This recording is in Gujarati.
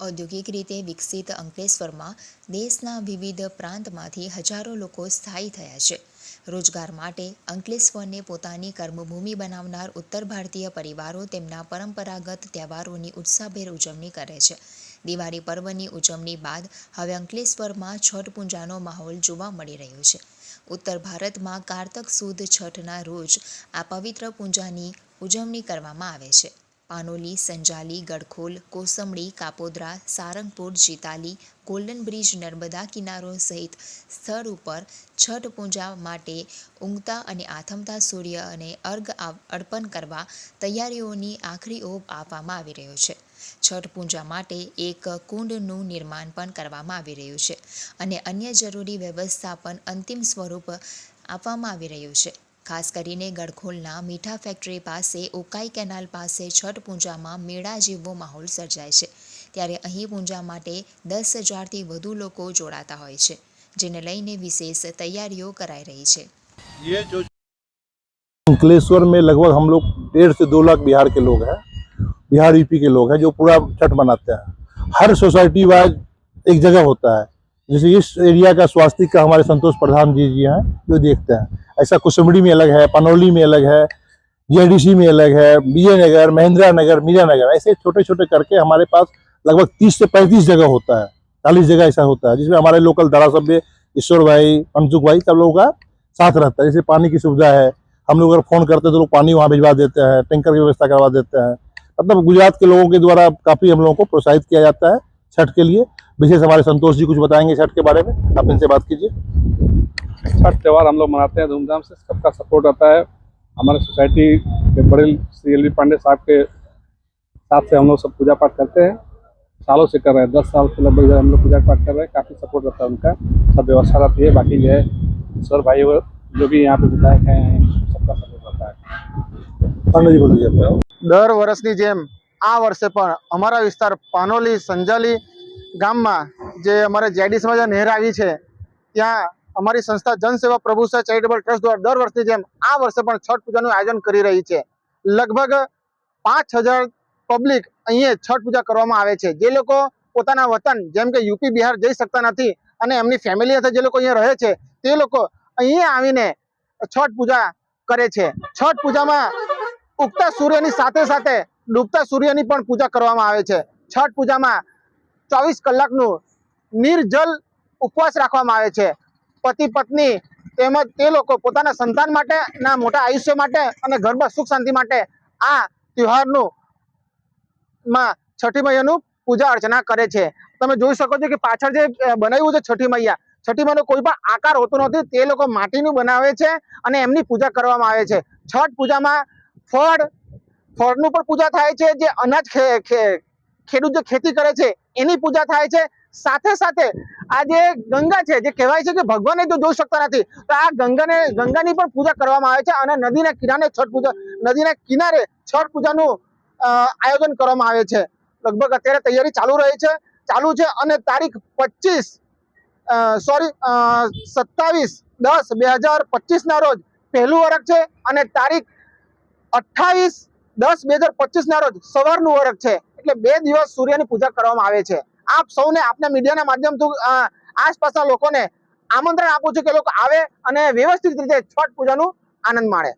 ઔદ્યોગિક રીતે વિકસિત અંકલેશ્વરમાં દેશના વિવિધ પ્રાંતમાંથી હજારો લોકો સ્થાયી થયા છે. રોજગાર માટે અંકલેશ્વરને પોતાની કર્મભૂમિ બનાવનાર ઉત્તર ભારતીય પરિવારો તેમના પરંપરાગત તહેવારોની ઉત્સાહભેર ઉજવણી કરે છે. દિવાળી પર્વની ઉજવણી બાદ હવે અંકલેશ્વરમાં છઠ પૂજાનો માહોલ જોવા મળી રહ્યો છે. ઉત્તર ભારતમાં કારતક સુદ છઠના રોજ આ પવિત્ર પૂજાની ઉજવણી કરવામાં આવે છે. પાનોલી સંજાલી, ગડખોલ કોસંબડી કાપોદ્રા, સારંગપુર, જીતાલી, ગોલ્ડન બ્રિજ, નર્મદા કિનારો સહિત સ્થળ ઉપર છઠ પૂજા માટે ઊંઘતા અને આથમતા સૂર્ય અને અર્ઘ અર્પણ કરવા તૈયારીઓની આખરી ઓપ આપવામાં આવી રહ્યો છે. છઠ પૂજા માટે એક કુંડનું નિર્માણ પણ કરવામાં આવી રહ્યું છે અને અન્ય જરૂરી વ્યવસ્થા પણ અંતિમ સ્વરૂપ આપવામાં આવી રહ્યું છે. ખાસ કરીને ગડખોલના મીઠા ફેક્ટરી પાસે ઉકાઈ કેનાલ પાસે છઠ પૂજામાં મેળા જેવો માહોલ સર્જાય છે ત્યારે અહીં પૂજા માટે દસ હજારથી વધુ લોકો જોડાતા હોય છે જેને લઈને વિશેષ તૈયારીઓ કરાઈ રહી છે ये जो अंकलेश्वर में लगभग हम लोग डेढ़ से दो लाख बिहार के लोग हैं बिहार यूपी के लोग हैं जो पूरा छठ मनाते हैं हर सोसाइटी वाइज एक जगह होता है जैसे इस एरिया का स्वास्थ्य का हमारे संतोष प्रधान जी जी हैं, जो देखते हैं। ऐसा कुसुमड़ी में अलग है, पनौली में अलग है जीआईडीसी में अलग है विजयनगर महेंद्रा नगर, मीरा नगर, ऐसे छोटे छोटे करके हमारे पास लगभग तीस से पैंतीस जगह होता है, चालीस जगह ऐसा होता है, जिसमें हमारे लोकल धारासभ्य ईश्वर भाई मनसुख भाई, सब लोगों का साथ रहता है। जैसे पानी की सुविधा है, हम लोग अगर फ़ोन करते हैं तो लोग पानी वहाँ भिजवा देते हैं, टैंकर की व्यवस्था करवा देते हैं। मतलब गुजरात के लोगों के द्वारा काफ़ी हम लोगों को प्रोत्साहित किया जाता है, छठ के लिए। विशेष हमारे संतोष जी कुछ बताएंगे छठ के बारे में आप इनसे बात कीजिए छठ त्यौहार हम लोग मनाते हैं धूमधाम से सबका सपोर्ट रहता है हमारे सोसाइटी के बड़े श्री एल पांडे साहब के साथ से हम लोग सब पूजा पाठ करते हैं सालों से कर रहे हैं दस साल से लगभग हम लोग पूजा पाठ कर रहे हैं काफ़ी सपोर्ट रहता है उनका सब व्यवस्था रहती है बाकी जो है ईश्वर भाई वो जो भी यहाँ पे विधायक हैं सबका सपोर्ट रहता है पांडे जी बोल दीजिए आप। દર વર્ષની જેમ આ વર્ષે પણ અમારા વિસ્તાર પાનોલી સંજાલી ગામમાં જે અમારે જેડી નહેર આવી છે, ત્યાં અમારી સંસ્થા જનસેવા પ્રભુસા ચેરિટેબલ ટ્રસ્ટ દ્વારા દર વર્ષની જેમ આ વર્ષે પણ છઠ પૂજાનું આયોજન કરી રહી છે. લગભગ પાંચ પબ્લિક અહીંયા છઠ પૂજા કરવામાં આવે છે. જે લોકો પોતાના વતન, જેમ કે યુપી બિહાર જઈ શકતા નથી અને એમની ફેમિલી સાથે જે લોકો અહીંયા રહે છે, તે લોકો અહીંયા આવીને છઠ પૂજા કરે છે. છઠ પૂજામાં ઉગતા સૂર્યની સાથે સાથે ડૂબતા સૂર્યની પણ પૂજા કરવામાં આવે છે. છઠ પૂજામાં ચોવીસ કલાકનું નિર્જલ ઉપવાસ રાખવામાં આવે છે. પતિ, પત્ની તેમજ તે લોકો પોતાના સંતાન માટે ના મોટા આયુષ્ય માટે અને ઘરમાં સુખ શાંતિ માટે આ તહેવારનું માં છઠ્ઠી મૈયાનું પૂજા અર્ચના કરે છે. તમે જોઈ શકો છો કે પાછળ જે બનાવ્યું છે છઠ્ઠી મૈયા, છઠ્ઠી મૈયાનો કોઈ પણ આકાર હોતો નથી. તે લોકો માટીનું બનાવે છે અને એમની પૂજા કરવામાં આવે છે. છઠ પૂજામાં ફળ, ફળનું પણ પૂજા થાય છે જે અનાજ ખેડૂત જે ખેતી કરે છે, એની પૂજા થાય છે. સાથે સાથે આ જે ગંગા છે, જે કહેવાય છે કે ભગવાને જો જોઈ શકતા નથી, તો આ ગંગાને, ગંગાની પણ પૂજા કરવામાં આવે છે અને નદીના કિનારે છઠ પૂજા, નદીના કિનારે છઠ પૂજાનું આયોજન કરવામાં આવે છે. લગભગ અત્યારે તૈયારી ચાલુ રહી છે, ચાલુ છે અને તારીખ પચીસ સોરી સત્તાવીસ દસ બે હજાર પચીસના રોજ પહેલું વરખ છે અને તારીખ અઠ્ઠાવીસ દસ બે હજાર પચીસના રોજ સવારનું વરખ છે. એટલે બે દિવસ સૂર્યની પૂજા કરવામાં આવે છે. આપ સૌને આપના મીડિયાના માધ્યમથી આસપાસના લોકોને આમંત્રણ આપું છું કે લોકો આવે અને વ્યવસ્થિત રીતે છઠ પૂજાનું આનંદ માણે.